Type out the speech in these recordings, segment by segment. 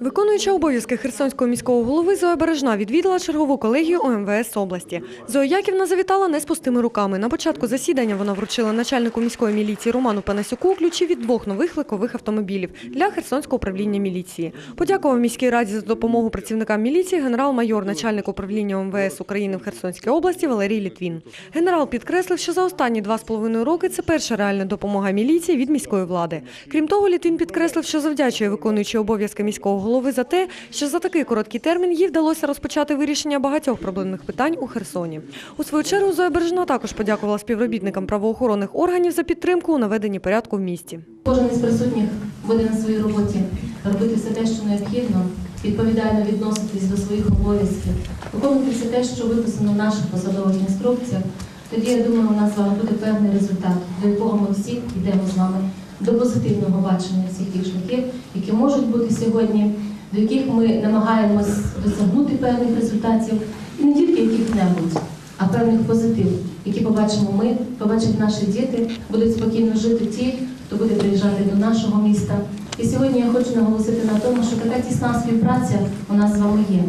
Виконуюча обов'язки Херсонського міського голови Зоя Бережна відвідала чергову колегію ОМВС області. Зоя Яківна завітала не з пустими руками. На початку засідання вона вручила начальнику міської міліції Роману Панасюку ключі від двох нових легкових автомобілів для Херсонського управління міліції. Подякував міській раді за допомогу працівникам міліції генерал-майор, начальник управління ОМВС України в Херсонській області Валерій Літвін. Генерал підкреслив, що за останні два з половиною роки це перша реальна допомога міліції від міської влади. Крім того, Літвін підкреслив, що завдячує виконуючи обов'язки міського голови за те, що за такий короткий термін їй вдалося розпочати вирішення багатьох проблемних питань у Херсоні. У свою чергу Зоя також подякувала співробітникам правоохоронних органів за підтримку у наведенні порядку в місті. Кожен із присутніх буде на своїй роботі робити все те, що необхідно, відповідально відноситись до своїх обов'язків, виконувати все те, що виписано в наших посадових інструкціях. Тоді я думаю, у нас буде певний результат, до якого ми всі йдемо з вами до позитивного бачення всіх тих шляхів, які можуть бути сьогодні, до яких ми намагаємось досягнути певних результатів, і не тільки яких-небудь, а певних позитив, які побачимо ми, побачать наші діти, будуть спокійно жити ті, хто буде приїжджати до нашого міста. І сьогодні я хочу наголосити на тому, що така тісна співпраця у нас з вами є.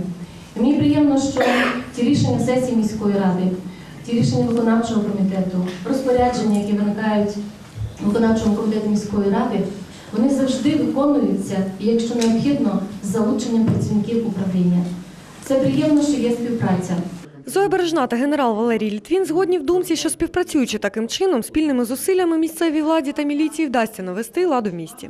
І мені приємно, що ті рішення сесії міської ради, ті рішення виконавчого комітету, розпорядження, які виникають виконавчому комітету міської ради, вони завжди виконуються, якщо необхідно, з залученням працівників управління. Це приємно, що є співпраця. Зоя Бережна та генерал Валерій Літвін згодні в думці, що співпрацюючи таким чином, спільними зусиллями місцевій владі та міліції вдасться навести ладу в місті.